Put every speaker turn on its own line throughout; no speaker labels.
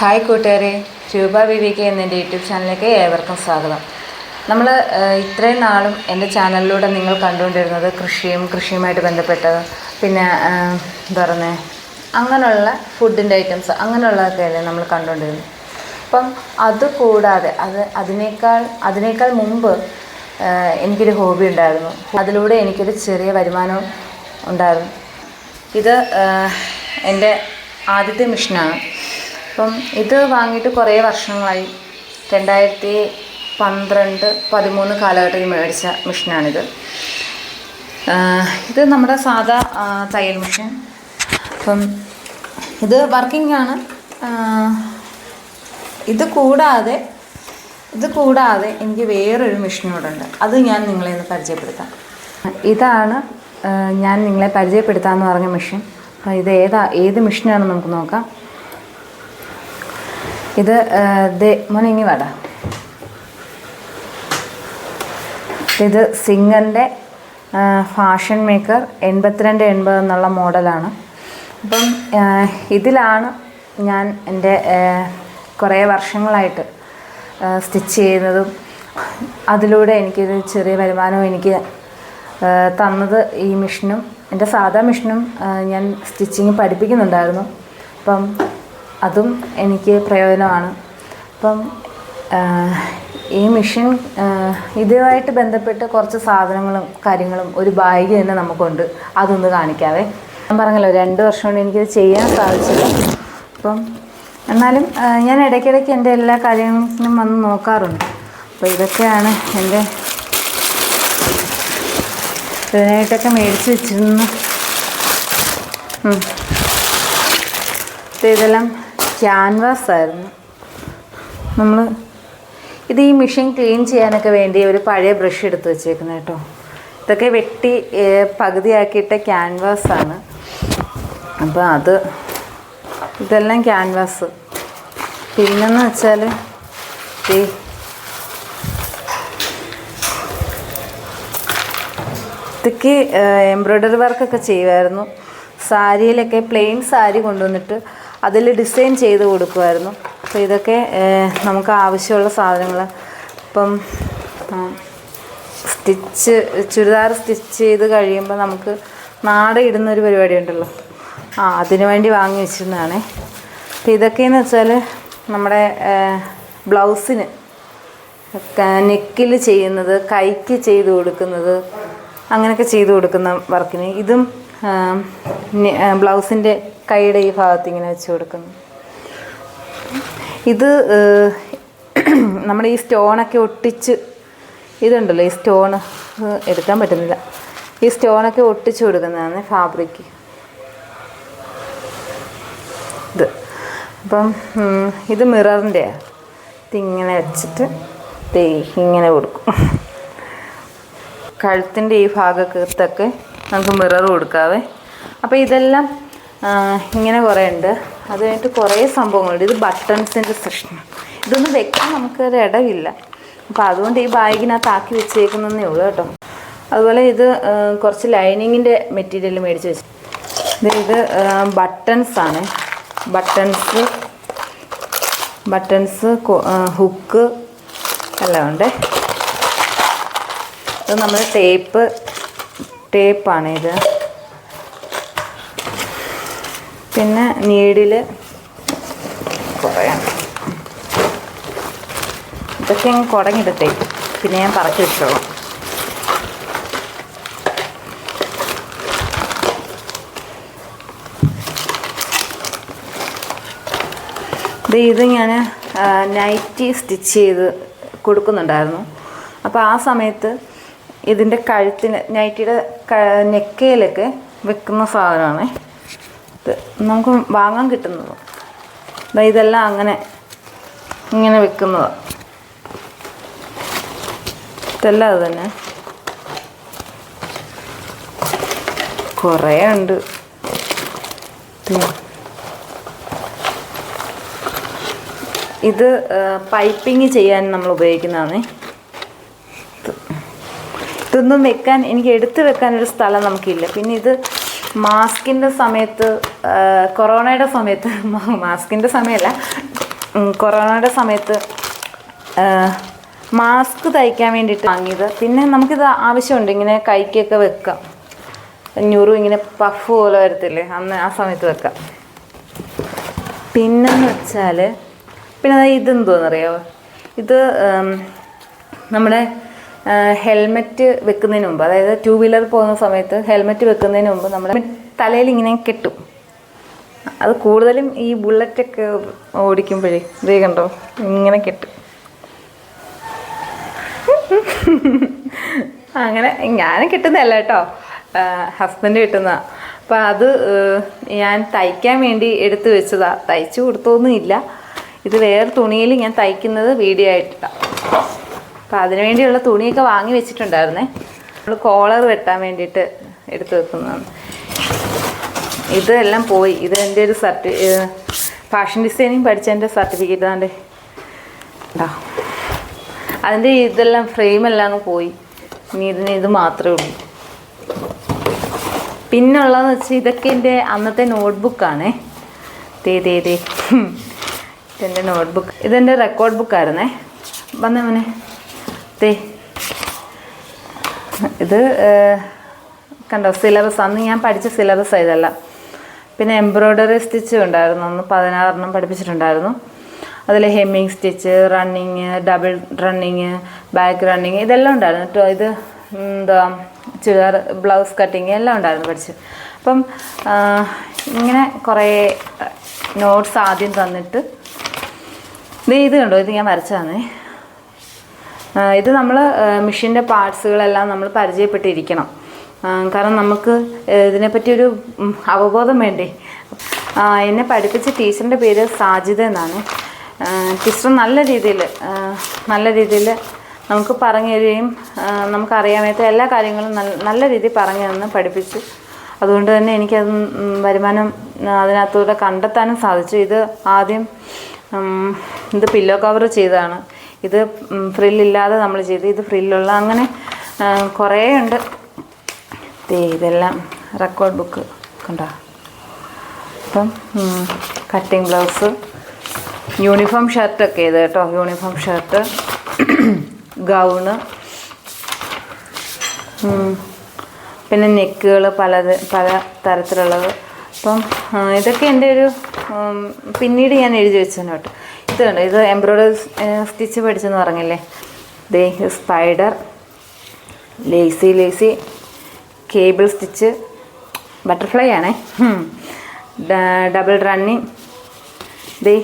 Hi കൂട്ടുകാരെ രൂപ Vivek എന്നെന്റെ YouTube ചാനലിലേക്ക് ഏവർക്കും സ്വാഗതം. നമ്മൾ ഇത്രയും നാളും എന്റെ ചാനലിലൂടെ നിങ്ങൾ കണ്ടുകൊണ്ടിരുന്നത് കൃഷിയും കൃഷിയുമായിട്ട് ബന്ധപ്പെട്ട പിന്നെ എന്താ പറയുന്നത് അങ്ങനെയുള്ള ഫുഡിന്റെ ഐറ്റംസ് അങ്ങനെയുള്ളതൊക്കെയല്ലേ നമ്മൾ കണ്ടുകൊണ്ടിരുന്നത്. അപ്പം അതുകൂടാതെ അത് അതിനേക്കാൾ അതിനേക്കാൾ മുമ്പ് എനിക്കൊരു ഹോബി ഉണ്ടായിരുന്നു. അതിലൂടെ എനിക്കൊരു ചെറിയ വരുമാനവും ഉണ്ടായിരുന്നു. ഇത് എന്റെ ആദ്യത്തെ മിഷനാണ്. അപ്പം ഇത് വാങ്ങിയിട്ട് കുറേ വർഷങ്ങളായി. രണ്ടായിരത്തി പന്ത്രണ്ട് പതിമൂന്ന് കാലഘട്ടത്തിൽ മേടിച്ച മെഷീനാണിത്. ഇത് നമ്മുടെ സാധാ തയ്യൽ മെഷീൻ. അപ്പം ഇത് വർക്കിംഗ് ആണ്. ഇത് കൂടാതെ ഇത് കൂടാതെ എനിക്ക് വേറൊരു മെഷീൻ ഉണ്ട്. അത് ഞാൻ നിങ്ങളെ ഒന്ന് പരിചയപ്പെടുത്താം. ഇതാണ് ഞാൻ നിങ്ങളെ പരിചയപ്പെടുത്താമെന്ന് പറഞ്ഞ മെഷീൻ. അപ്പോൾ ഇത് ഏതാ ഏത് മെഷീനാണെന്ന് നമുക്ക് നോക്കാം. ഇത് മോനെ ഇനി വാടാ. ഇത് സിംഗറിന്റെ ഫാഷൻ മേക്കർ എൺപത്തിരണ്ട് എൺപത് എന്നുള്ള മോഡലാണ്. അപ്പം ഇതിലാണ് ഞാൻ എന്റെ കുറേ വർഷങ്ങളായിട്ട് സ്റ്റിച്ച് ചെയ്യുന്നതും അതിലൂടെ എനിക്കൊരു ചെറിയ വരുമാനവും എനിക്ക് തന്നത് ഈ മിഷനും എന്റെ സാധാ മിഷനും ഞാൻ സ്റ്റിച്ചിങ് പഠിപ്പിക്കുന്നുണ്ടായിരുന്നു. അപ്പം അതും എനിക്ക് പ്രയോജനമാണ്. അപ്പം ഈ മിഷൻ ഇതുമായിട്ട് ബന്ധപ്പെട്ട് കുറച്ച് സാധനങ്ങളും കാര്യങ്ങളും ഒരു ബാഗ് തന്നെ നമുക്കുണ്ട്. അതൊന്ന് കാണിക്കാവേ. ഞാൻ പറഞ്ഞല്ലോ രണ്ട് വർഷം കൊണ്ട് എനിക്കത് ചെയ്യാൻ സാധിച്ചില്ല. അപ്പം എന്നാലും ഞാൻ ഇടയ്ക്കിടയ്ക്ക് എന്റെ എല്ലാ കാര്യങ്ങളും വന്ന് നോക്കാറുണ്ട്. അപ്പോൾ ഇതൊക്കെയാണ് എന്റെ ഇതിനായിട്ടൊക്കെ മേടിച്ച് വെച്ചിരുന്നു ഇതെല്ലാം ക്യാൻവാസ് ആയിരുന്നു നമ്മൾ ഇത് ഈ മെഷീൻ ക്ലീൻ ചെയ്യാനൊക്കെ വേണ്ടി ഒരു പഴയ ബ്രഷ് എടുത്ത് വെച്ചേക്കുന്നത് കേട്ടോ. ഇതൊക്കെ വെട്ടി പകുതിയാക്കിയിട്ട ക്യാൻവാസ് ആണ് അപ്പോൾ അത് ഇതെല്ലാം ക്യാൻവാസ്. പിന്നെന്ന് വെച്ചാൽ ഈ ഇതൊക്കെ എംബ്രോയ്ഡറി വർക്കൊക്കെ ചെയ്യുമായിരുന്നു സാരിയിലൊക്കെ പ്ലെയിൻ സാരി കൊണ്ടുവന്നിട്ട് അതിൽ ഡിസൈൻ ചെയ്ത് കൊടുക്കുമായിരുന്നു. അപ്പോൾ ഇതൊക്കെ നമുക്ക് ആവശ്യമുള്ള സാധനങ്ങൾ. ഇപ്പം സ്റ്റിച്ച് ചുരിദാർ സ്റ്റിച്ച് ചെയ്ത് കഴിയുമ്പോൾ നമുക്ക് നാടെ ഇടുന്നൊരു പരിപാടി ഉണ്ടല്ലോ. ആ അതിനു വേണ്ടി വാങ്ങി വെച്ചിരുന്നതാണേ. അപ്പോൾ ഇതൊക്കെയെന്ന് വെച്ചാൽ നമ്മുടെ ബ്ലൗസിന് നെക്കിൽ ചെയ്യുന്നത് കൈക്ക് ചെയ്ത് കൊടുക്കുന്നത് അങ്ങനെയൊക്കെ ചെയ്ത് കൊടുക്കുന്ന വർക്കിന്. ഇതും ബ്ലൗസിന്റെ കൈയുടെ ഈ ഭാഗത്ത് ഇങ്ങനെ വെച്ച് കൊടുക്കുന്നു. ഇത് നമ്മൾ ഈ സ്റ്റോണൊക്കെ ഒട്ടിച്ച് ഇതുണ്ടല്ലോ ഈ സ്റ്റോണ് എടുക്കാൻ പറ്റുന്നില്ല. ഈ സ്റ്റോണൊക്കെ ഒട്ടിച്ച് കൊടുക്കുന്നതാണ് ഫാബ്രിക് ഇത്. അപ്പം ഇത് മിററിന്റെയാണ് ഇതിങ്ങനെ വെച്ചിട്ട് ഇങ്ങനെ കൊടുക്കും. കഴുത്തിന്റെ ഈ ഭാഗത്തൊക്കെ നമുക്ക് മിറർ കൊടുക്കാവേ. അപ്പോൾ ഇതെല്ലാം ഇങ്ങനെ കുറേ ഉണ്ട് അത് കഴിഞ്ഞിട്ട് കുറേ സംഭവങ്ങളുണ്ട്. ഇത് ബട്ടൺസിന്റെ സെക്ഷനാണ് ഇതൊന്നും വെക്കാൻ നമുക്കൊരു ഇടവില്ല. അപ്പം അപ്പോൾ അതുകൊണ്ട് ഈ ബാഗിനകത്ത് ആക്കി വെച്ചേക്കുന്നതേ ഉള്ളൂ കേട്ടോ. അതുപോലെ ഇത് കുറച്ച് ലൈനിങ്ങിന്റെ മെറ്റീരിയൽ മേടിച്ച് വെച്ചു. ഇത് ബട്ടൺസ് ആണ്. ബട്ടൺസ് ബട്ടൺസ് ഹുക്ക് എല്ലാം ഉണ്ട്. ഇത് നമ്മൾ ടേപ്പ് ടേപ്പാണ് ഇത്. പിന്നെ നീഡിൽ കുറേ. ഉണ്ട്. ഇതൊക്കെ ഞാൻ കുടങ്ങിടത്തേ പിന്നെ ഞാൻ പറക്കി വെച്ചോളാം. ഇത് ഞാൻ നൈറ്റി സ്റ്റിച്ച് ചെയ്ത് കൊടുക്കുന്നുണ്ടായിരുന്നു. അപ്പോൾ ആ സമയത്ത് ഇതിന്റെ കഴുത്തിന് നൈറ്റിയുടെ നെക്കയിലൊക്കെ വെക്കുന്ന സാധനമാണ്. ഇത് നമുക്ക് വാങ്ങാൻ കിട്ടുന്നത്. ഇതെല്ലാം അങ്ങനെ ഇങ്ങനെ വെക്കുന്നത്. ഇതെല്ലാം അത് തന്നെ. കുറേ ഉണ്ട് ഇത് പൈപ്പിങ് ചെയ്യാൻ നമ്മൾ ഉപയോഗിക്കുന്നതാണ്. ഇതൊന്നും വെക്കാൻ എനിക്ക് എടുത്തു വെക്കാൻ ഒരു സ്ഥലം നമുക്കില്ല. പിന്നെ ഇത് മാസ്കിന്റെ സമയത്ത് കൊറോണയുടെ സമയത്ത് മാസ്കിന്റെ സമയമല്ല കൊറോണയുടെ സമയത്ത് മാസ്ക് തയ്ക്കാൻ വേണ്ടിയിട്ട് വാങ്ങിയത്. പിന്നെ നമുക്കിത് ആവശ്യമുണ്ട് ഇങ്ങനെ കൈക്കൊക്കെ വെക്കാം. ഞുറു ഇങ്ങനെ പഫ് പോലെ വരത്തില്ലേ അന്ന് ആ സമയത്ത് വെക്കാം. പിന്നെന്ന് വെച്ചാൽ പിന്നെ ഇതെന്തോന്നറിയാവോ? ഇത് നമ്മുടെ ഹെൽമെറ്റ് വെക്കുന്നതിന് മുമ്പ് അതായത് ടൂ വീലർ പോകുന്ന സമയത്ത് ഹെൽമെറ്റ് വെക്കുന്നതിന് മുമ്പ് നമ്മൾ തലയിൽ ഇങ്ങനെ കെട്ടും. അത് കൂടുതലും ഈ ബുള്ളറ്റൊക്കെ ഓടിക്കുമ്പോഴേ ഇതേ കണ്ടോ ഇങ്ങനെ കെട്ടും. അങ്ങനെ ഞാൻ കിട്ടുന്നതല്ല കേട്ടോ. ഹസ്ബൻഡ് കിട്ടുന്ന അപ്പം അത് ഞാൻ തയ്ക്കാൻ വേണ്ടി എടുത്തു വെച്ചതാണ് തയ്ച്ചു കൊടുത്തൊന്നും ഇല്ല ഇത് വേറെ തുണിയിൽ ഞാൻ തയ്ക്കുന്നത് വീഡിയോ ആയിട്ടിട്ടാണ് അപ്പം അതിനുവേണ്ടിയുള്ള തുണിയൊക്കെ വാങ്ങി വെച്ചിട്ടുണ്ടായിരുന്നേ. നമ്മൾ കോളർ വെട്ടാൻ വേണ്ടിയിട്ട് എടുത്തു വെക്കുന്നതാണ്. ഇതെല്ലാം പോയി. ഇത് എന്റെ ഒരു സർട്ടി ഫാഷൻ ഡിസൈനിങ് പഠിച്ചതിന്റെ സർട്ടിഫിക്കറ്റ് ആണ്ട് ഉണ്ടോ അതിന്റെ ഇതെല്ലാം ഫ്രെയിമെല്ലാം അങ്ങ് പോയി. ഇനി ഇതിന് ഇത് മാത്രമേ ഉള്ളൂ. പിന്നുള്ളതെന്ന് വെച്ചാൽ ഇതൊക്കെ എന്റെ അന്നത്തെ നോട്ട്ബുക്കാണേ ദേ ദേ ഹും. ഇതെന്റെ നോട്ട്ബുക്ക് ഇതെന്റെ റെക്കോർഡ് ബുക്കായിരുന്നേ വന്നേ മോനെ. ദേ ഇത് കണ്ടോ സിലബസ് അന്ന് ഞാൻ പഠിച്ച സിലബസ് ഇതല്ല. പിന്നെ എംബ്രോയ്ഡറി സ്റ്റിച്ച് ഉണ്ടായിരുന്നു. അന്ന് പതിനാറെണ്ണം പഠിപ്പിച്ചിട്ടുണ്ടായിരുന്നു. അതിൽ hemming stitch running double running back running ഇതെല്ലാം ഉണ്ടായിരുന്നു. കേട്ടോ ഇത് എന്താ ചുരിദാർ ബ്ലൗസ് കട്ടിങ് എല്ലാം ഉണ്ടായിരുന്നു പഠിച്ച്. അപ്പം ഇങ്ങനെ കുറേ നോട്ട്സ് ആദ്യം തന്നിട്ട് ഇത് കണ്ടോ ഇത് ഞാൻ വരച്ചതാണേ. ഇത് നമ്മൾ മെഷീന്റെ പാർട്സുകളെല്ലാം നമ്മൾ പരിചയപ്പെട്ടിരിക്കണം. കാരണം നമുക്ക് ഇതിനെപ്പറ്റി ഒരു അവബോധം വേണ്ടേ? എന്നെ പഠിപ്പിച്ച ടീച്ചറിന്റെ പേര് സാജിത എന്നാണ്. ടീച്ചർ നല്ല രീതിയിൽ നല്ല രീതിയിൽ നമുക്ക് പറഞ്ഞു തരികയും നമുക്കറിയാമേത്ത എല്ലാ കാര്യങ്ങളും നല്ല നല്ല രീതിയിൽ പറഞ്ഞു തന്ന് പഠിപ്പിച്ചു. അതുകൊണ്ട് തന്നെ എനിക്കത് വരുമാനം അതിനകത്തൂടെ കണ്ടെത്താനും സാധിച്ചു. ഇത് ആദ്യം ഇത് പില്ലോ കവർ ചെയ്തതാണ്. ഇത് ഫ്രില്ലില്ലാതെ നമ്മൾ ചെയ്ത് ഇത് ഫ്രില്ലുള്ള അങ്ങനെ കുറേ ഉണ്ട് ഇതെല്ലാം റെക്കോർഡ് ബുക്ക് കണ്ടോ? അപ്പം കട്ടിങ് ബ്ലൗസ് യൂണിഫോം ഷർട്ടൊക്കെ ഇത് കേട്ടോ. യൂണിഫോം ഷർട്ട് ഗൗണ് പിന്നെ നെക്കുകൾ പല പല തരത്തിലുള്ളത്. അപ്പം ഇതൊക്കെ എന്റെ ഒരു പിന്നീട് ഞാൻ എഴുതി വെച്ചതാണ് കേട്ടോ ഇത് കണ്ടോ? ഇത് എംബ്രോയ്ഡറി സ്റ്റിച്ച് പഠിച്ചെന്ന് പറഞ്ഞില്ലേ? ദേ spider lazy lazy cable stitch butterfly ആണേ. Double running. ദേ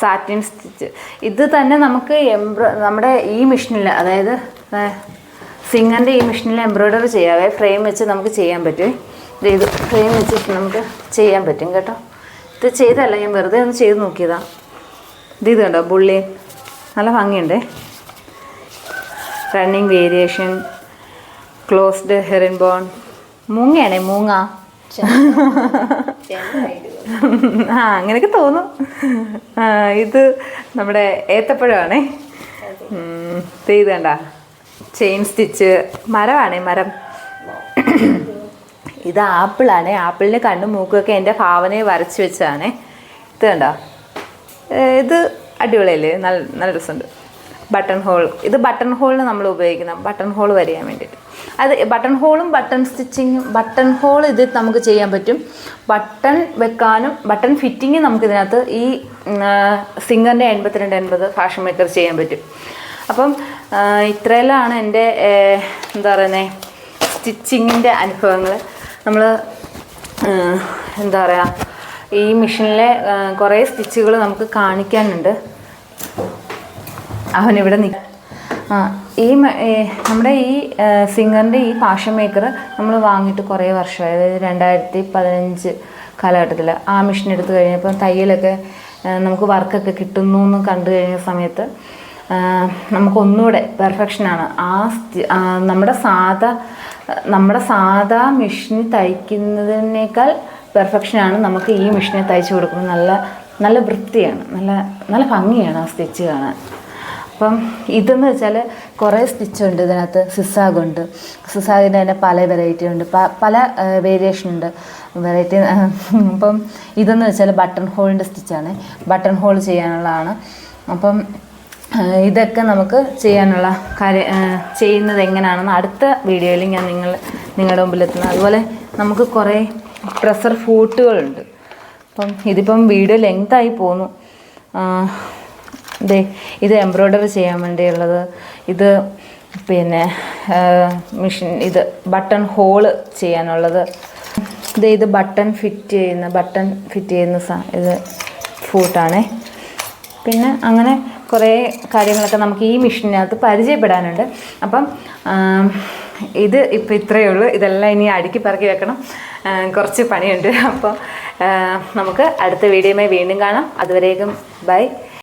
സാറ്റിൻ സ്റ്റിച്ച്. ഇത് തന്നെ നമുക്ക് എംബ്രോ നമ്മുടെ ഈ മെഷീനിൽ അതായത് സിംഗറിന്റെ ഈ മെഷീനിൽ എംബ്രോയ്ഡറി ചെയ്യാവേ ഫ്രെയിം വെച്ച് നമുക്ക് ചെയ്യാൻ പറ്റും. ഇത് ഫ്രെയിം വെച്ചിട്ട് നമുക്ക് ചെയ്യാൻ പറ്റും കേട്ടോ. ഇത് ചെയ്തല്ല ഞാൻ വെറുതെ ഒന്ന് ചെയ്ത് നോക്കിയതാ. ഇത് ഇത് കണ്ടോ? ബുള്ളി. നല്ല ഭംഗിയുണ്ട്. Running variation closed herringbone മൂങ്ങയാണേ മൂങ്ങ. ആ അങ്ങനെയൊക്കെ തോന്നും. ഇത് നമ്മുടെ ഏത്തപ്പഴമാണേ. ഇത് കണ്ട. ചെയിൻ സ്റ്റിച്ച് മരമാണേ മരം. ഇത് ആപ്പിളാണേ. ആപ്പിളിന് കണ്ണും മൂക്കൊക്കെ എന്റെ ഭാവനയെ വരച്ച് വെച്ചതാണേ. ഇത് കണ്ടോ? ഇത് അടിപൊളിയല്ലേ? നല്ല നല്ല രസമുണ്ട്. Button hole. ഇത് ബട്ടൺ ഹോളിന് നമ്മൾ ഉപയോഗിക്കുന്ന ബട്ടൺ ഹോൾ വരയാൻ വേണ്ടിയിട്ട്. അത് ബട്ടൺ ഹോളും ബട്ടൺ സ്റ്റിച്ചിങ്ങും ബട്ടൺ ഹോൾ ഇത് നമുക്ക് ചെയ്യാൻ പറ്റും. ബട്ടൺ വെക്കാനും ബട്ടൺ ഫിറ്റിങ്ങും നമുക്ക് ഇതിനകത്ത് ഈ സിംഗറിന്റെ എൺപത്തിരണ്ട് എൺപത് ഫാഷൻ മേക്കർ ചെയ്യാൻ പറ്റും. അപ്പം ഇത്രയെല്ലാമാണ് എന്റെ എന്താ പറയുന്നത് സ്റ്റിച്ചിങ്ങിന്റെ അനുഭവങ്ങൾ. നമ്മൾ എന്താ പറയുക ഈ മെഷീനിലെ കുറേ സ്റ്റിച്ചുകൾ നമുക്ക് കാണിക്കാനുണ്ട്. അവനിവിടെ നി ആ ഈ നമ്മുടെ ഈ സിംഗറിന്റെ ഈ പാഷൻ മേക്കർ നമ്മൾ വാങ്ങിയിട്ട് കുറേ വർഷമായി. അതായത് രണ്ടായിരത്തി പതിനഞ്ച് കാലഘട്ടത്തിൽ ആ മെഷീൻ എടുത്തു കഴിഞ്ഞപ്പോൾ തയ്യലൊക്കെ നമുക്ക് വർക്കൊക്കെ കിട്ടുന്നു എന്ന് കണ്ടു കഴിഞ്ഞ സമയത്ത് നമുക്കൊന്നുകൂടെ പെർഫെക്ഷനാണ്. ആ, നമ്മുടെ സാധാ നമ്മുടെ സാധാ മെഷീൻ തയ്ക്കുന്നതിനേക്കാൾ പെർഫെക്ഷനാണ് നമുക്ക് ഈ മെഷീനെ തയ്ച്ചു കൊടുക്കുന്നത്. നല്ല നല്ല വൃത്തിയാണ്. നല്ല നല്ല ഭംഗിയാണ് ആ സ്റ്റിച്ച് കാണാൻ. അപ്പം ഇതെന്ന് വെച്ചാൽ കുറേ സ്റ്റിച്ചുണ്ട് ഇതിനകത്ത്. സിസാഗുണ്ട് സിസാഗിന്റെ തന്നെ പല വെറൈറ്റി ഉണ്ട്. പല വേരിയേഷൻ ഉണ്ട്. വെറൈറ്റി അപ്പം ഇതെന്ന് വെച്ചാൽ ബട്ടൺ ഹോളിന്റെ സ്റ്റിച്ചാണ് ബട്ടൺ ഹോൾ ചെയ്യാനുള്ളതാണ്. അപ്പം ഇതൊക്കെ നമുക്ക് ചെയ്യാനുള്ള കാര്യം ചെയ്യുന്നത് എങ്ങനെയാണെന്ന് അടുത്ത വീഡിയോയിൽ ഞാൻ നിങ്ങൾ നിങ്ങളുടെ മുമ്പിലെത്തുന്നത് അതുപോലെ നമുക്ക് കുറേ പ്രഷർ ഫൂട്ടുകളുണ്ട് അപ്പം ഇതിപ്പം വീഡിയോ ലെങ്തായി പോന്നു. ദേ ഇത് എംബ്രോയ്ഡറി ചെയ്യാൻ വേണ്ടിയുള്ളത്. ഇത് പിന്നെ മിഷൻ ഇത് ബട്ടൺ ഹോൾ ചെയ്യാനുള്ളത്. ഇത് ഇത് ബട്ടൺ ഫിറ്റ് ചെയ്യുന്ന ബട്ടൺ ഫിറ്റ് ചെയ്യുന്ന സ ഇത് ഫൂട്ടാണേ പിന്നെ അങ്ങനെ കുറേ കാര്യങ്ങളൊക്കെ നമുക്ക് ഈ മെഷീനകത്ത് പരിചയപ്പെടാനുണ്ട്. അപ്പം ഇത് ഇപ്പം ഇത്രയേ ഉള്ളൂ. ഇതെല്ലാം ഇനി അടുക്കി പറക്കി വെക്കണം. കുറച്ച് പണിയുണ്ട്. അപ്പോൾ നമുക്ക് അടുത്ത വീഡിയോയുമായി വീണ്ടും കാണാം. അതുവരേക്കും ബൈ.